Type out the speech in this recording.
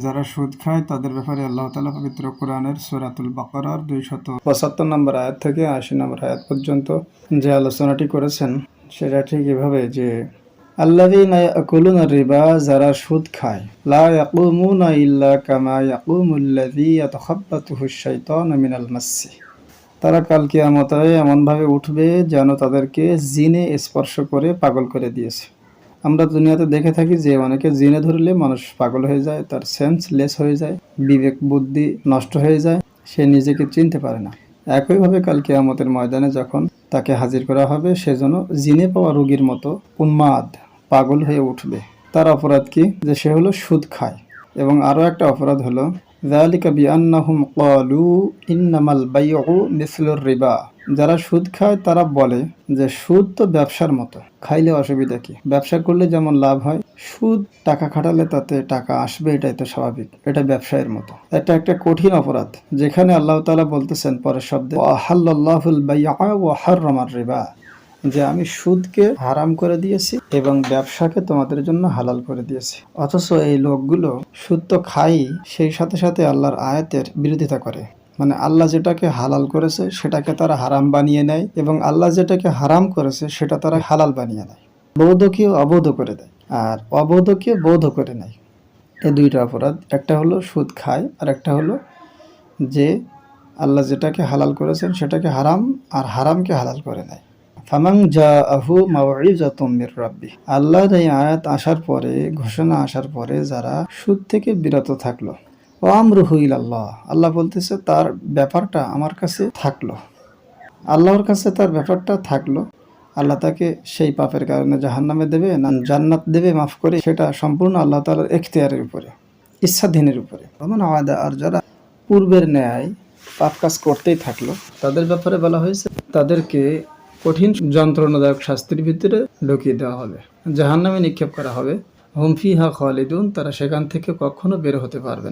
যারা সুদ খায়, তাদের ব্যাপারে আল্লাহ তালা পবিত্র কোরআনের সুরাতুল বাকরার দুইশত পঁচাত্তর নম্বর আয়াত থেকে আশি নম্বর আয়াত পর্যন্ত যে আলোচনাটি করেছেন, সেটা ঠিক এভাবে যে, আল্লাযীনা ইয়াকুলুনা যারা সুদ খায়, লা ইয়াকুমুনা ইল্লা কামা ইয়াকুমুল্লাযী ইয়াতাখাব্বাতুহু মিনাল মাসসি। তারা কাল কিয়ামতে এমনভাবে উঠবে যেন তাদেরকে জিনে স্পর্শ করে পাগল করে দিয়েছে। আমরা দুনিয়াতে দেখে থাকি যে অনেকে জিনে ধরলে মানুষ পাগল হয়ে যায়, তার সেন্স লেস হয়ে যায়, বিবেক বুদ্ধি নষ্ট হয়ে যায়, সে নিজেকে চিনতে পারে না। একইভাবে কালকে আমাদের ময়দানে যখন তাকে হাজির করা হবে সেজন্য জিনে পাওয়া রোগীর মতো উন্মাদ, পাগল হয়ে উঠবে। তার অপরাধ কি? যে সে হলো সুদ খায়। এবং আরও একটা অপরাধ হলো জালিকা বিআন্নাহুম ক্বালু ইন্নামাল বাইউ মিসলুর রিবা যারা সুদ খায়, তারা বলে যে সুদ তো ব্যবসার মতো। খাইলে অসুবিধা কি? ব্যবসা করলে যেমন লাভ হয়, সুদ টাকা খাটালে তাতে টাকা আসবে, এটাই তো স্বাভাবিক। এটা ব্যবসায়ের মতো। এটা একটা কঠিন অপরাধ। যেখানে আল্লাহ তালা বলতেছেন পরের শব্দে হাররামার রিবা। যে আমি সুদকে হারাম করে দিয়েছি এবং ব্যবসাকে তোমাদের জন্য হালাল করে দিয়েছি। অথচ এই লোকগুলো সুদ তো খাই সেই সাথে সাথে আল্লাহর আয়াতের বিরোধিতা করে। মানে আল্লাহ যেটাকে হালাল করেছে, সেটাকে তারা হারাম বানিয়ে নেয় এবং আল্লাহ যেটাকে হারাম করেছে, সেটা তারা হালাল বানিয়ে নেয়। বৌদ্ধকে অবৌধ করে দেয় আর অবৌধকে বৌধ করে নেয়। এই দুইটা অপরাধ, একটা হলো সুদ খায় আর একটা হলো যে আল্লাহ যেটাকে হালাল করেছেন, সেটাকে হারাম আর হারামকে হালাল করে নেয়। ফামাং জা আহু মাওয়াইজাতুম মির রাব্বি। আল্লাহর এই আয়াত আসার পরে, ঘোষণা আসার পরে যারা সুদ থেকে বিরত থাকল ও আমরুহু ইলাল্লাহ। আল্লাহ বলতেছে, তার ব্যাপারটা আমার কাছে থাকল। আল্লাহর কাছে তার ব্যাপারটা থাকল। আল্লাহ তাকে সেই পাপের কারণে জাহান্নামে দেবে, না জান্নাত দেবে, মাফ করে সেটা সম্পূর্ণ আল্লাহ তালার এখতিয়ারের উপরে, ইচ্ছাধীনের উপরে। এমন আওয়াদা আর যারা পূর্বের ন্যায় পাপ কাজ করতেই থাকল, তাদের ব্যাপারে বলা হয়েছে, তাদেরকে কঠিন যন্ত্রণাদায়ক শাস্তির ভিতরে ঢুকিয়ে দেওয়া হবে। জাহান্নামে নিক্ষেপ করা হবে। হুমফি হা খালিদুন, তারা সেখান থেকে কখনো বের হতে পারবেন